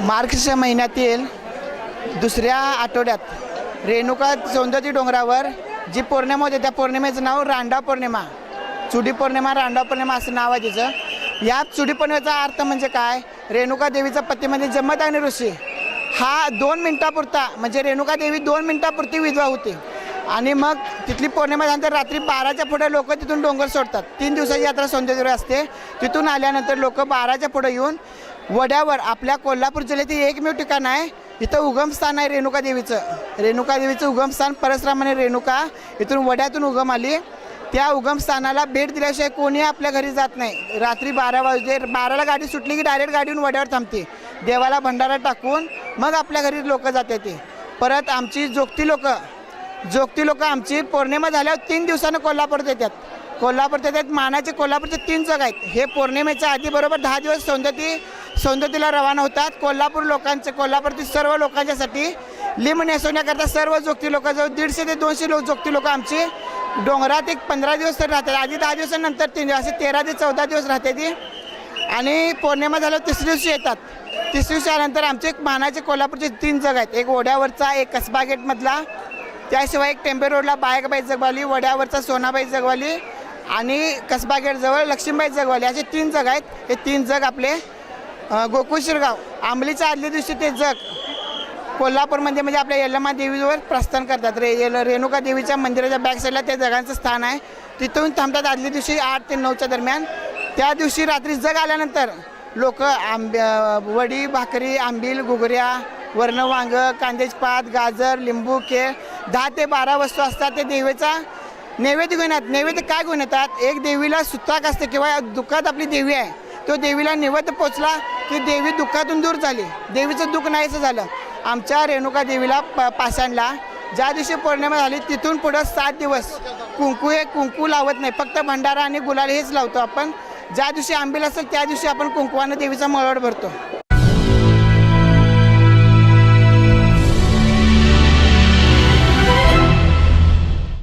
मार्चच्या महिन्यातील दुसऱ्या आठवड्यात रेणुका सौंदर्य डोंगरावर जी पौर्णिमा होते त्या पौर्णिमेचं नाव रांडा पौर्णिमा. चुडी पौर्णिमा रांडा पौर्णिमा असं नाव आहे तिचं. या चुडी पौर्णिमेचा अर्थ म्हणजे काय? रेणुका देवीचा पती म्हणजे जमदाग्नी ऋषी. हा दोन मिनटापुरता म्हणजे रेणुका देवी दोन मिनटापुरती विधवा होती. आणि मग तिथली पौर्णिमा झाल्यानंतर रात्री बाराच्या पुढे लोक तिथून डोंगर सोडतात. तीन दिवसाची यात्रा सौंदर्य असते. तिथून आल्यानंतर लोक बाराच्या पुढे येऊन वड्यावर आपल्या कोल्हापूर जिल्ह्यातील एकमेव ठिकाण आहे. इथं उगमस्थान आहे रेणुका देवीचं. रेणुका देवीचं उगमस्थान परसरामाने रेणुका इथून वड्यातून उगम आली. त्या उगमस्थानाला भेट दिल्याशिवाय कोणी आपल्या घरी जात नाही. रात्री बारा वाजले बाराला गाडी सुटली की डायरेक्ट गाडीहून वड्यावर थांबते. देवाला भंडारा टाकून मग आपल्या घरी लोक जाते ते. परत आमची जोगती लोक जोगती लोक आमची पौर्णिमा झाल्यावर तीन दिवसानं कोल्हापूरात येतात. कोल्हापूर येतात मानाचे कोल्हापूरचे तीन जग आहेत. हे पौर्णिमेच्या आधी बरोबर दहा दिवस सौंदती सौंदतीला रवाना होतात. कोल्हापूर लोकांचे कोल्हापूरतील सर्व लोकांच्यासाठी लिंब नेसवण्याकरता सर्व जोगती लोक जवळ दीडशे ते दोनशे लोक जोगती लोक आमची डोंगरात एक पंधरा दिवस तर राहतात. आधी दहा दिवसानंतर तीन असे तेरा ते चौदा दिवस राहते ती. आणि पौर्णिमा झाल्यावर तिसऱ्या दिवशी येतात. तिसऱ्या दिवशी आल्यानंतर आमचे एक मानाचे कोल्हापूरचे तीन जग आहेत. एक ओढ्यावरचा एक कसबा गेटमधला. त्याशिवाय एक टेंबे रोडला बायकबाई जगवाली वड्यावरचा सोनाबाई जगवाली आणि कसबा गेटजवळ लक्ष्मीबाई जगवाली. असे तीन जग आहेत. हे तीन जग आपले अ, गोकुळ शिरगाव. आंबलीच्या आदल्या दिवशी ते जग. कोल्हापूरमध्ये म्हणजे आपल्या यल्लमा देवीवर प्रस्थान करतात. रे येल- रेणुका देवीच्या मंदिराच्या बॅक साईडला त्या जगांचं स्थान आहे. तिथून थांबतात आदल्या दिवशी आठ ते नऊच्या दरम्यान. त्या दिवशी रात्री जग आल्यानंतर लोक आंब वडी भाकरी आंबील घुगऱ्या वर्ण वांग कांद्याची पात गाजर लिंबू केळ दहा ते बारा वस्तू असतात. ते देवीचा नैवेद्य घेऊन येतात. नैवेद्य काय घेऊन येतात? एक देवीला सुताक असते किंवा दुःखात आपली देवी आहे. तो देवीला नैवेद्य पोचला की देवी दुःखातून दूर झाली. देवीचं दुःख नाहीसं झालं. आमच्या रेणुका देवीला प पाषाणला. ज्या दिवशी पौर्णिमा झाली तिथून पुढं सात दिवस कुंकू हे कुंकू लावत नाही. फक्त भंडारा आणि गुलाल हेच लावतो आपण. ज्या दिवशी आंबील असेल त्या दिवशी आपण कुंकवानं देवीचा मळवड भरतो.